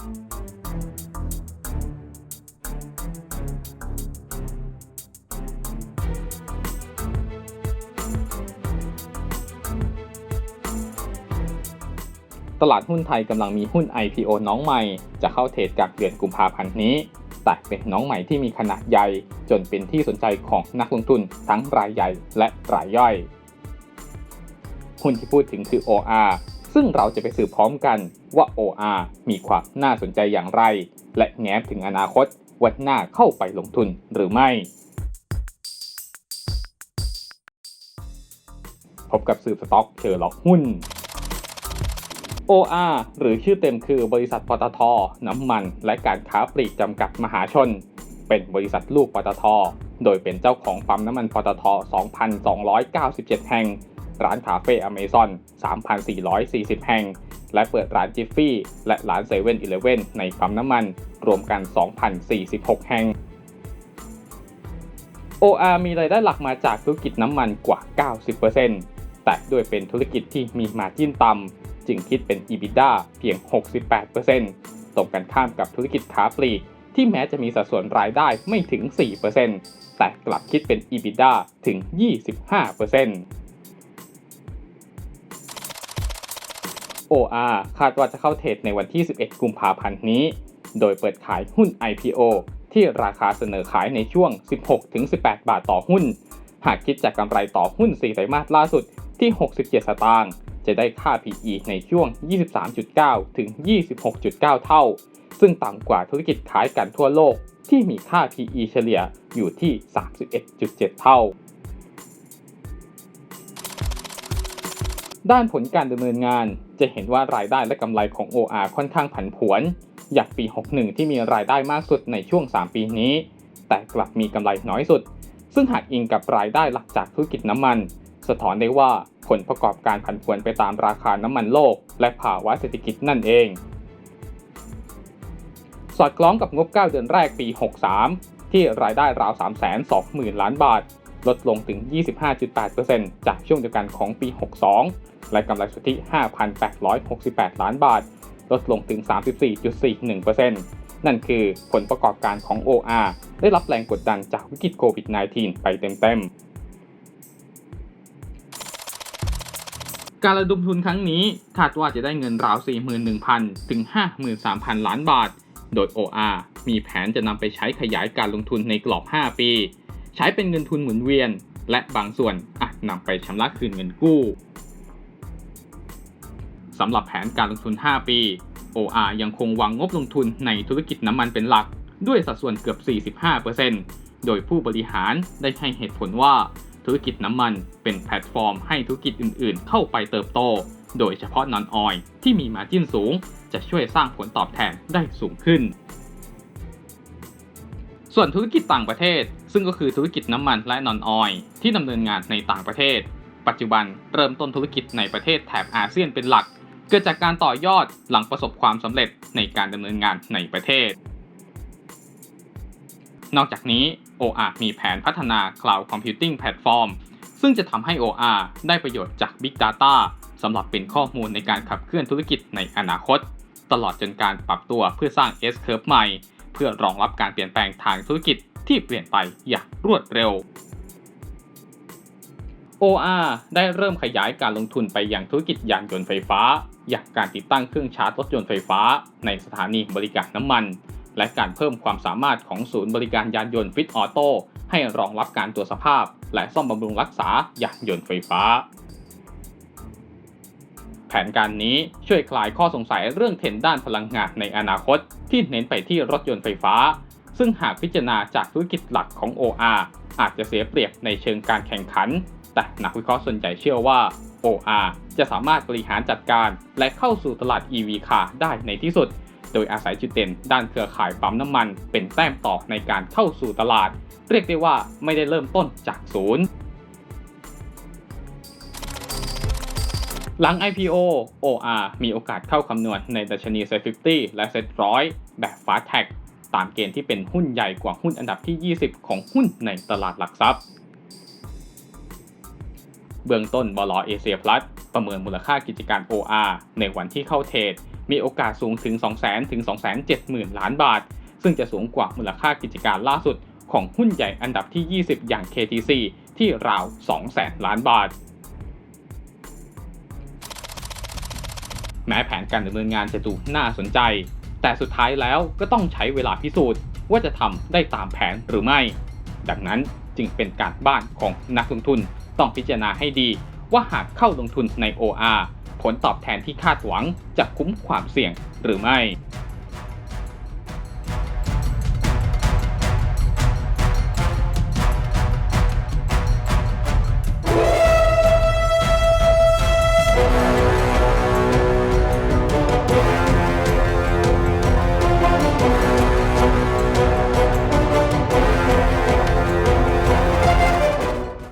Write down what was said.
ตลาดหุ้นไทยกำลังมีหุ้น IPO น้องใหม่ จะเข้าเทรดกับเดือนกุมภาพันธ์นี้ แต่เป็นน้องใหม่ที่มีขนาดใหญ่ จนเป็นที่สนใจของนักลงทุนทั้งรายใหญ่และรายย่อย หุ้นที่พูดถึงคือ OR ซึ่งเราจะไปสืบพร้อมกัน ว่า OR มีความน่าสนใจอย่างไร และแง้มถึงอนาคตวันหน้าเข้าไปลงทุนหรือไม่ พบกับสืบสต็อกเชอร์ล็อกหุ้น OR หรือชื่อเต็มคือบริษัทปตท น้ำมัน และการค้าปลีกจำกัดมหาชน เป็นบริษัทลูกปตท โดยเป็นเจ้าของปั๊มน้ำมันปตท 2,297 แห่ง ร้านคาเฟ่อเมซอน 3,440 แห่ง และเปิดร้านจิฟฟี่และร้านเซเว่นอีเลฟเว่นในปั๊มน้ำมัน รวมกัน 2,046 แห่ง OR มีรายได้หลักมาจากธุรกิจน้ำมันกว่า 90%แต่ด้วยเป็นธุรกิจที่มีมาจิ้นต่ำจึงคิดเป็น EBITDA เพียง 68%ตรงกันข้ามกับธุรกิจค้าปลีก ที่แม้จะมีสัดส่วนรายได้ไม่ถึง 4%แต่กลับคิดเป็น EBITDA ถึง 25% OR คาดว่าจะเข้าเทรดในวันที่ 11 กุมภาพันธ์นี้ โดยเปิดขายหุ้น IPO ที่ราคาเสนอขายในช่วง 16-18 บาทต่อหุ้น หากคิดจากกำไรต่อหุ้น 4 ไตรมาสล่าสุดที่ 67 สตางค์ จะได้ค่า PE ในช่วง 23.9 ถึง 26.9 เท่า ซึ่งต่ำกว่าธุรกิจขายกันทั่วโลกที่มีค่า PE เฉลี่ยอยู่ที่ 31.7 เท่า ด้านผลการดำเนินงาน จะเห็นว่ารายได้และกำไรของ OR ค่อนข้างผันผวนอย่างปี 61 ที่มีรายได้มากสุดในช่วง 3 ปีนี้ แต่กลับมีกำไรน้อยสุด ซึ่งหากอิงกับรายได้หลักจากธุรกิจน้ำมัน สะท้อนได้ว่าผลประกอบการผันผวนไปตามราคาน้ำมันโลก และภาวะเศรษฐกิจนั่นเอง สอดคล้องกับงบ 9 เดือนแรกปี 63 ที่รายได้ราว 320,000 ล้านบาท ลดลงถึง 25.8%จากช่วงเดียวกันของปี 62 และกำไรสุทธิ 5,868 ล้านบาท ลดลงถึง 34.41%นั่นคือผลประกอบการของ OR ได้รับแรงกดดันจากวิกฤตโควิด -19 ไปเต็มๆ การระดมทุนครั้งนี้คาดว่าจะได้เงินราว 41,000 ถึง 53,000 ล้านบาท โดย OR มีแผนจะนำไปใช้ขยายการลงทุนในกรอบ 5 ปี ใช้เป็นเงินทุนหมุนเวียน และบางส่วนอาจนำไปชำระคืนเงินกู้สำหรับแผนการลงทุน 5 ปี OR ยังคงวางงบลงทุนในธุรกิจน้ำมันเป็นหลัก ด้วยสัดส่วนเกือบ 45%โดยผู้บริหารได้ให้เหตุผลว่าธุรกิจน้ำมันเป็นแพลตฟอร์มให้ธุรกิจอื่นๆ เข้าไปเติบโต โดยเฉพาะนอนออยที่มีมาจิ้นสูง จะช่วยสร้างผลตอบแทนได้สูงขึ้น ส่วนธุรกิจต่างประเทศ ซึ่งก็คือธุรกิจน้ำมันและนอนออยที่ดำเนินงานในต่างประเทศ ปัจจุบันเริ่มต้นธุรกิจในประเทศแถบอาเซียนเป็นหลัก เกิดจากการต่อยอดหลังประสบความสำเร็จในการดำเนินงานในประเทศ นอกจากนี้ OR มีแผนพัฒนา Cloud Computing Platform ซึ่งจะทำให้ OR ได้ประโยชน์จาก Big Data สำหรับเป็นข้อมูลในการขับเคลื่อนธุรกิจในอนาคต ตลอดจนการปรับตัวเพื่อสร้าง S-curve ใหม่ พื่อรองรับการเปลี่ยนแปลงทางธุรกิจที่เปลี่ยนไปอย่างรวดเร็ว OR ได้เริ่มขยายการลงทุนไปยังธุรกิจยานยนต์ไฟฟ้า อย่างการติดตั้งเครื่องชาร์จรถยนต์ไฟฟ้า ในสถานีบริการน้ำมัน และการเพิ่มความสามารถของศูนย์บริการยานยนต์ฟิตออโต้ให้รองรับการตรวจสภาพ และซ่อมบำรุงรักษายานยนต์ไฟฟ้า แผนการนี้ช่วยคลายข้อสงสัยเรื่องเทรนด์ด้านพลังงานในอนาคต ที่เน้นไปที่รถยนต์ไฟฟ้า ซึ่งหากพิจารณาจากธุรกิจหลักของ OR อาจจะเสียเปรียบในเชิงการแข่งขัน แต่นักวิเคราะห์ส่วนใหญ่เชื่อว่า OR จะสามารถบริหารจัดการและเข้าสู่ตลาด EV car ได้ในที่สุด โดยอาศัยจุดเด่นด้านเครือข่ายปั๊มน้ำมัน เป็นแต้มต่อในการเข้าสู่ตลาด เรียกได้ว่าไม่ได้เริ่มต้นจากศูนย์ หลัง IPO OR มีโอกาสเข้าคำนวณในดัชนี Set 50 และ Set 100แบบ Fast Tag ตามเกณฑ์ที่เป็นหุ้นใหญ่กว่าหุ้นอันดับที่ 20 ของหุ้นในตลาดหลักทรัพย์ เบื้องต้นบลเอเชียพลัสประเมินมูลค่ากิจการ OR ในวันที่เข้าเทรด มีโอกาสสูงถึง 200,000 ถึง 270,000 ล้านบาท ซึ่งจะสูงกว่ามูลค่ากิจการล่าสุดของหุ้นใหญ่อันดับที่ 20 อย่าง KTC ที่ราว 200,000 ล้านบาท แม้แผนการดำเนินงานจะดูน่าสนใจ แต่สุดท้ายแล้วก็ต้องใช้เวลาพิสูจน์ว่าจะทำได้ตามแผนหรือไม่ ดังนั้นจึงเป็นการบ้านของนักลงทุนต้องพิจารณาให้ดี ว่าหากเข้าลงทุนใน OR ผลตอบแทนที่คาดหวังจะคุ้มความเสี่ยงหรือไม่